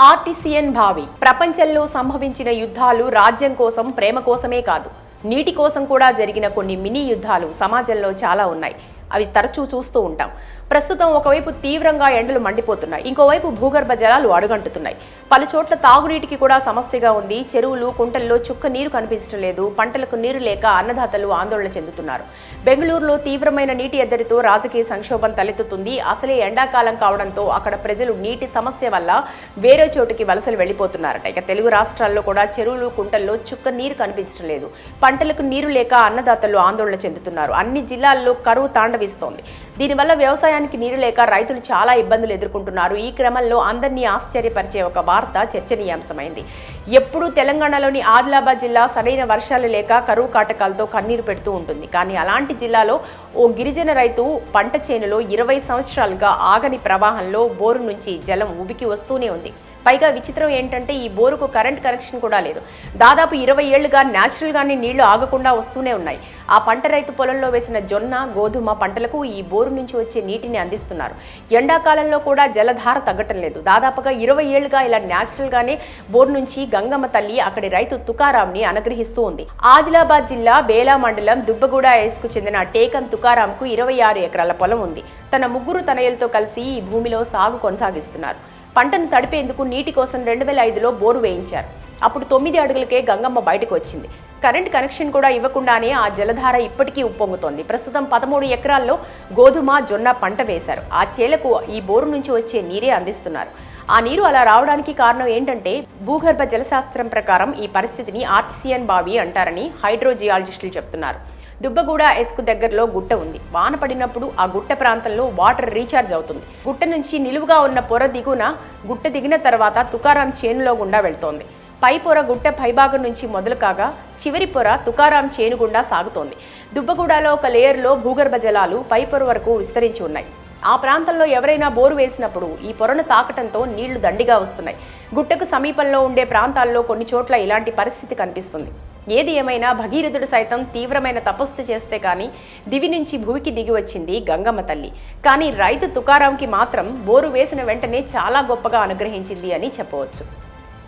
ఆర్టిసియన్ భావి. ప్రపంచంలో సంభవించిన యుద్ధాలు రాజ్యం కోసం ప్రేమ కోసమే కాదు. నీటి కోసం కూడా జరిగిన కొన్ని మినీ యుద్ధాలు సమాజంలో చాలా ఉన్నాయి. అవి తరచూ చూస్తూ ఉంటాం. ప్రస్తుతం ఒకవైపు తీవ్రంగా ఎండలు మండిపోతున్నాయి. ఇంకోవైపు భూగర్భ జలాలు అడుగంటుతున్నాయి. పలుచోట్ల తాగునీటికి కూడా సమస్యగా ఉంది. చెరువులు కుంటల్లో చుక్క నీరు కనిపించడం లేదు. పంటలకు నీరు లేక అన్నదాతలు ఆందోళన చెందుతున్నారు. బెంగళూరులో తీవ్రమైన నీటి ఎద్దడితో రాజకీయ సంక్షోభం తలెత్తుతుంది. అసలే ఎండాకాలం కావడంతో అక్కడ ప్రజలు నీటి సమస్య వల్ల వేరే చోటుకి వలసలు వెళ్ళిపోతున్నారట. ఇక తెలుగు రాష్ట్రాల్లో కూడా చెరువులు కుంటల్లో చుక్క నీరు కనిపించడం లేదు. పంటలకు నీరు లేక అన్నదాతలు ఆందోళన చెందుతున్నారు. అన్ని జిల్లాల్లో కరువు వీస్తోంది దీనివల్ల వ్యవసాయానికి నీరు లేక రైతులు చాలా ఇబ్బందులు ఎదుర్కొంటున్నారు. ఈ క్రమంలో అందరినీ ఆశ్చర్యపరిచే ఒక వార్త చర్చనీయాంశమైంది. ఎప్పుడూ తెలంగాణలోని ఆదిలాబాద్ జిల్లా సరైన వర్షాలు లేక కరువు కాటకాలతో కన్నీరు పెడుతూ ఉంటుంది. కానీ అలాంటి జిల్లాలో ఓ గిరిజన రైతు పంట చేనులో ఇరవై సంవత్సరాలుగా ఆగని ప్రవాహంలో బోరు నుంచి జలం ఉబికి వస్తూనే ఉంది. పైగా విచిత్రం ఏంటంటే ఈ బోరుకు కరెంట్ కనెక్షన్ కూడా లేదు. దాదాపు ఇరవై ఏళ్ళుగా న్యాచురల్గానే నీళ్ళు ఆగకుండా వస్తూనే ఉన్నాయి. ఆ పంట రైతు పొలంలో వేసిన జొన్న గోధుమ పంటలకు ఈ బోరు నుంచి వచ్చే నీటిని అందిస్తున్నారు. ఎండాకాలంలో కూడా జలధార తగ్గటం లేదు. దాదాపుగా ఇరవై ఏళ్ళుగా ఇలా న్యాచురల్గానే బోరు నుంచి గంగమ్మ తల్లి అక్కడి రైతు తుకారాంని అనుగ్రహిస్తూ ఉంది. ఆదిలాబాద్ జిల్లా బేలా మండలం దుబ్బగూడ ఎస్కు చెందిన టేకం తుకారాంకు ఇరవై ఆరు ఎకరాల పొలం ఉంది. తన ముగ్గురు తనయులతో కలిసి ఈ భూమిలో సాగు కొనసాగిస్తున్నారు. పంటను తడిపేందుకు నీటి కోసం రెండు వేల ఐదులో బోరు వేయించారు. అప్పుడు తొమ్మిది అడుగులకే గంగమ్మ బయటకు వచ్చింది. కరెంట్ కనెక్షన్ కూడా ఇవ్వకుండానే ఆ జలధార ఇప్పటికీ ఉప్పొంగుతోంది. ప్రస్తుతం పదమూడు ఎకరాల్లో గోధుమ జొన్న పంట వేశారు. ఆ చేలకు ఈ బోరు నుంచి వచ్చే నీరే అందిస్తున్నారు. ఆ నీరు అలా రావడానికి కారణం ఏంటంటే భూగర్భ జలశాస్త్రం ప్రకారం ఈ పరిస్థితిని ఆర్టిసియన్ బావి అంటారని హైడ్రోజియాలజిస్టులు చెప్తున్నారు. దుబ్బగూడ ఎస్కు దగ్గరలో గుట్ట ఉంది. వాన పడినప్పుడు ఆ గుట్ట ప్రాంతంలో వాటర్ రీఛార్జ్ అవుతుంది. గుట్ట నుంచి నిలువుగా ఉన్న పొర దిగున గుట్ట దిగిన తర్వాత తుకారాం చేనులో గుండా వెళ్తోంది. పై పొర గుట్ట పైభాగం నుంచి మొదలు కాగా చివరి పొర తుకారాం చేను గుండా సాగుతోంది. దుబ్బగూడలో ఒక లేయర్లో భూగర్భ జలాలు పై పొర వరకు విస్తరించి ఉన్నాయి. ఆ ప్రాంతంలో ఎవరైనా బోరు వేసినప్పుడు ఈ పొరను తాకటంతో నీళ్ళు దండిగా వస్తున్నాయి. గుట్టకు సమీపంలో ఉండే ప్రాంతాల్లో కొన్ని చోట్ల ఇలాంటి పరిస్థితి కనిపిస్తుంది. ఏది ఏమైనా భగీరథుడు సైతం తీవ్రమైన తపస్సు చేస్తే కానీ దివి నుంచి భూమికి దిగి వచ్చింది గంగమ్మ తల్లి. కానీ రైతు తుకారాంకి మాత్రం బోరు వేసిన వెంటనే చాలా గొప్పగా అనుగ్రహించింది అని చెప్పవచ్చు.